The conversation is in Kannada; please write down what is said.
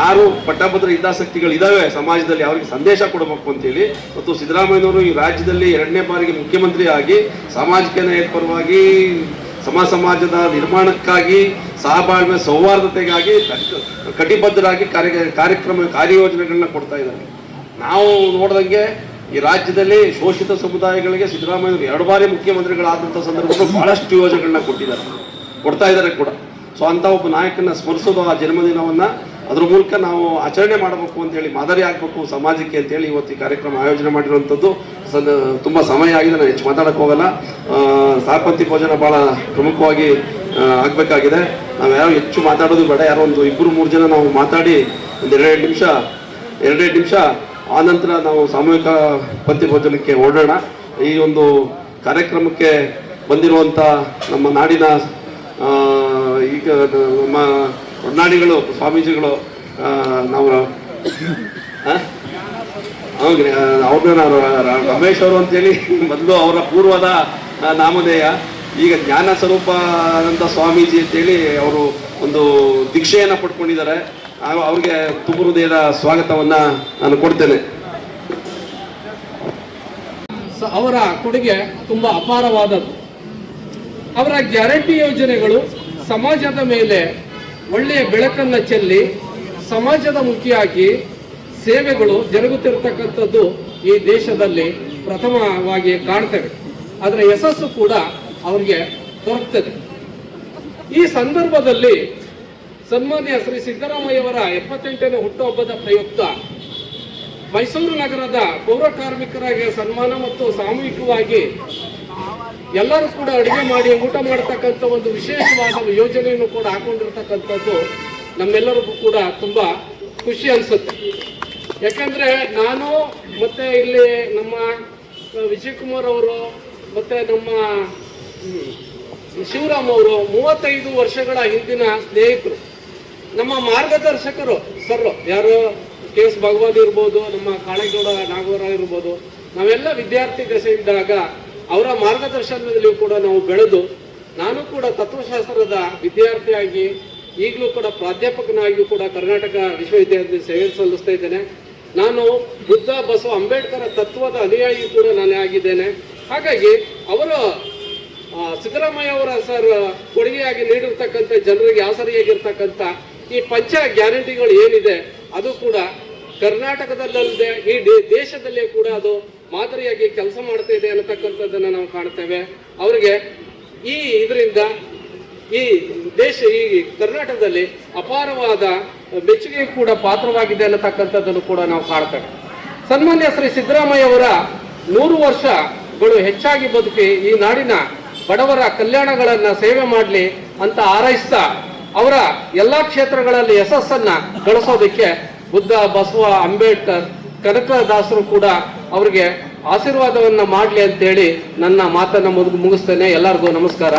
ಯಾರು ಪಟ್ಟಭದ್ರ ಹಿತಾಸಕ್ತಿಗಳು ಇದಾವೆ ಸಮಾಜದಲ್ಲಿ ಅವರಿಗೆ ಸಂದೇಶ ಕೊಡಬೇಕು ಅಂತೇಳಿ ಮತ್ತು ಸಿದ್ದರಾಮಯ್ಯನವರು ಈ ರಾಜ್ಯದಲ್ಲಿ ಎರಡನೇ ಬಾರಿಗೆ ಮುಖ್ಯಮಂತ್ರಿ ಆಗಿ ಸಾಮಾಜಿಕ ನ್ಯಾಯ ಪರವಾಗಿ ಸಮ ಸಮಾಜದ ನಿರ್ಮಾಣಕ್ಕಾಗಿ ಸಹಬಾಳ್ವೆ ಸೌಹಾರ್ದತೆಗಾಗಿ ಕಟ್- ಕಟಿಬದ್ಧರಾಗಿ ಕಾರ್ಯ ಕಾರ್ಯಕ್ರಮ ಕಾರ್ಯಯೋಜನೆಗಳನ್ನ ಕೊಡ್ತಾ ಇದ್ದಾರೆ. ನಾವು ನೋಡ್ದಂಗೆ ಈ ರಾಜ್ಯದಲ್ಲಿ ಶೋಷಿತ ಸಮುದಾಯಗಳಿಗೆ ಸಿದ್ದರಾಮಯ್ಯವರು ಎರಡು ಬಾರಿ ಮುಖ್ಯಮಂತ್ರಿಗಳಾದಂಥ ಸಂದರ್ಭದಲ್ಲಿ ಬಹಳಷ್ಟು ಯೋಜನೆಗಳನ್ನ ಕೊಟ್ಟಿದ್ದಾರೆ. ಕೊಡ್ತಾ ಇದ್ದಾರೆ ಕೂಡ. ಸೊ ಅಂತ ಒಬ್ಬ ನಾಯಕನ ಸ್ಮರಿಸೋದು ಆ ಜನ್ಮದಿನವನ್ನ ಅದ್ರ ಮೂಲಕ ನಾವು ಆಚರಣೆ ಮಾಡಬೇಕು ಅಂತ ಹೇಳಿ ಮಾದರಿ ಆಗಬೇಕು ಸಮಾಜಕ್ಕೆ ಅಂತೇಳಿ ಇವತ್ತು ಈ ಕಾರ್ಯಕ್ರಮ ಆಯೋಜನೆ ಮಾಡಿರುವಂಥದ್ದು. ತುಂಬಾ ಸಮಯ ಆಗಿದೆ ನಾನು ಹೆಚ್ಚು ಮಾತಾಡಕ್ಕೆ ಹೋಗಲ್ಲ. ಆ, ಸಾಪಂತಿ ಭೋಜನ ಬಹಳ ಪ್ರಮುಖವಾಗಿ ಆಗಬೇಕಾಗಿದೆ. ನಾವು ಯಾರು ಹೆಚ್ಚು ಮಾತಾಡೋದು ಬೇಡ ಯಾರೋ ಒಂದು ಇಬ್ಬರು ಮೂರು ಜನ ನಾವು ಮಾತಾಡಿ ಒಂದು ಎರಡೆರಡು ನಿಮಿಷ ಎರಡೆರಡು ನಿಮಿಷ ಆನಂತರ ನಂತರ ನಾವು ಸಾಮೂಹಿಕ ಪತಿ ಭೋಜನಕ್ಕೆ ಓಡೋಣ ಈ ಒಂದು ಕಾರ್ಯಕ್ರಮಕ್ಕೆ ಬಂದಿರುವಂಥ ನಮ್ಮ ನಾಡಿನ ಈಗ ನಮ್ಮ ಒಡನಾಡಿಗಳು ಸ್ವಾಮೀಜಿಗಳು ನಾವು? ಹೌದ್ರಿ ಅವ್ರನ್ನ ನಾನು ರಮೇಶ್ ಅವರು ಅಂತೇಳಿ ಮೊದಲು ಅವರ ಪೂರ್ವದ ನಾಮಧೇಯ, ಈಗ ಜ್ಞಾನ ಸ್ವರೂಪಾನಂದ ಸ್ವಾಮೀಜಿ ಅಂತೇಳಿ ಅವರು ಒಂದು ದೀಕ್ಷೆಯನ್ನು ಪಡ್ಕೊಂಡಿದ್ದಾರೆ ಹಾಗೂ ಅವ್ರಿಗೆ ತುಂಬ ಹೃದಯದ ಸ್ವಾಗತವನ್ನು ನಾನು ಕೊಡ್ತೇನೆ ಅವರ ಕೊಡುಗೆ ತುಂಬ ಅಪಾರವಾದದ್ದು ಅವರ ಗ್ಯಾರಂಟಿ ಯೋಜನೆಗಳು ಸಮಾಜದ ಮೇಲೆ ಒಳ್ಳೆಯ ಬೆಳಕನ್ನು ಚೆಲ್ಲಿ ಸಮಾಜದ ಮುಖಿಯಾಗಿ ಸೇವೆಗಳು ಜರುಗುತ್ತಿರತಕ್ಕಂಥದ್ದು ಈ ದೇಶದಲ್ಲಿ ಪ್ರಥಮವಾಗಿ ಕಾಣ್ತವೆ. ಅದರ ಯಶಸ್ಸು ಕೂಡ ಅವರಿಗೆ ದೊರಕ್ತದೆ. ಈ ಸಂದರ್ಭದಲ್ಲಿ ಸನ್ಮಾನ್ಯ ಶ್ರೀ ಸಿದ್ದರಾಮಯ್ಯವರ ಎಪ್ಪತ್ತೆಂಟನೇ ಹುಟ್ಟುಹಬ್ಬದ ಪ್ರಯುಕ್ತ ಮೈಸೂರು ನಗರದ ಪೌರ ಕಾರ್ಮಿಕರಾಗಿ ಸನ್ಮಾನ ಮತ್ತು ಸಾಮೂಹಿಕವಾಗಿ ಎಲ್ಲರೂ ಕೂಡ ಅಡುಗೆ ಮಾಡಿ, ಊಟ ಮಾಡತಕ್ಕಂಥ ಒಂದು ವಿಶೇಷವಾದ ಯೋಜನೆಯನ್ನು ಕೂಡ ಹಾಕೊಂಡಿರ್ತಕ್ಕಂಥದ್ದು ನಮ್ಮೆಲ್ಲರಿಗೂ ಕೂಡ ತುಂಬ ಖುಷಿ ಅನಿಸುತ್ತೆ. ಯಾಕಂದರೆ ನಾನು ಮತ್ತು ಇಲ್ಲಿ ನಮ್ಮ ವಿಜಯಕುಮಾರ್ ಅವರು ಮತ್ತು ನಮ್ಮ ಶಿವರಾಮ್ ಅವರು ಮೂವತ್ತೈದು ವರ್ಷಗಳ ಹಿಂದಿನ ಸ್ನೇಹಿತರು. ನಮ್ಮ ಮಾರ್ಗದರ್ಶಕರು, ಸರ್ ಯಾರು, ಕೆ ಎಸ್ ಭಗವಾನ್ ಇರ್ಬೋದು, ನಮ್ಮ ಕಾಳೇಗೌಡ ನಾಗವರ ಇರ್ಬೋದು, ನಾವೆಲ್ಲ ವಿದ್ಯಾರ್ಥಿ ದಶೆಯಿದ್ದಾಗ ಅವರ ಮಾರ್ಗದರ್ಶನದಲ್ಲಿ ಕೂಡ ನಾವು ಬೆಳೆದು ನಾನು ಕೂಡ ತತ್ವಶಾಸ್ತ್ರದ ವಿದ್ಯಾರ್ಥಿಯಾಗಿ ಈಗಲೂ ಕೂಡ ಪ್ರಾಧ್ಯಾಪಕನಾಗಿಯೂ ಕೂಡ ಕರ್ನಾಟಕ ವಿಶ್ವವಿದ್ಯಾಲಯದಲ್ಲಿ ಸೇವೆ ಸಲ್ಲಿಸ್ತಾ ಇದ್ದೇನೆ. ನಾನು ಬುದ್ಧ, ಬಸವ, ಅಂಬೇಡ್ಕರ್ ತತ್ವದ ಅನುಯಾಯಿ ಕೂಡ ನಾನೇ ಆಗಿದ್ದೇನೆ. ಹಾಗಾಗಿ ಅವರ ಸಿದ್ದರಾಮಯ್ಯ ಅವರ ಸರ್ ಕೊಡುಗೆಯಾಗಿ ನೀಡಿರ್ತಕ್ಕಂಥ ಜನರಿಗೆ ಆಸರಿಯಾಗಿರ್ತಕ್ಕಂಥ ಈ ಪಂಚ ಗ್ಯಾರಂಟಿಗಳು ಏನಿದೆ, ಅದು ಕೂಡ ಕರ್ನಾಟಕದಲ್ಲದೆ ಈ ದೇಶದಲ್ಲೇ ಕೂಡ ಅದು ಮಾದರಿಯಾಗಿ ಕೆಲಸ ಮಾಡ್ತಾ ಇದೆ ಅನ್ನತಕ್ಕಂಥದ್ದನ್ನ ನಾವು ಕಾಣ್ತೇವೆ. ಅವರಿಗೆ ಈ ಇದರಿಂದ ಈ ದೇಶ, ಈ ಕರ್ನಾಟಕದಲ್ಲಿ ಅಪಾರವಾದ ಮೆಚ್ಚುಗೆ ಕೂಡ ಪಾತ್ರವಾಗಿದೆ ಅನ್ನತಕ್ಕಂಥದ್ದನ್ನು ಕೂಡ ನಾವು ಕಾಣ್ತೇವೆ. ಸನ್ಮಾನ್ಯ ಶ್ರೀ ಸಿದ್ದರಾಮಯ್ಯ ಅವರ ನೂರು ವರ್ಷಗಳು ಹೆಚ್ಚಾಗಿ ಬದುಕಿ ಈ ನಾಡಿನ ಬಡವರ ಕಲ್ಯಾಣಗಳನ್ನ ಸೇವೆ ಮಾಡಲಿ ಅಂತ ಆರೈಸ್ತಾ ಅವರ ಎಲ್ಲಾ ಕ್ಷೇತ್ರಗಳಲ್ಲಿ ಯಶಸ್ಸನ್ನ ಗಳಿಸೋದಕ್ಕೆ ಬುದ್ಧ, ಬಸವ, ಅಂಬೇಡ್ಕರ್, ಕನಕದಾಸರು ಕೂಡ ಅವರಿಗೆ ಆಶೀರ್ವಾದವನ್ನ ಮಾಡಲಿ ಅಂತೇಳಿ ನನ್ನ ಮಾತನ್ನ ಮುಗಿಸ್ತೇನೆ. ಎಲ್ಲರಿಗೂ ನಮಸ್ಕಾರ.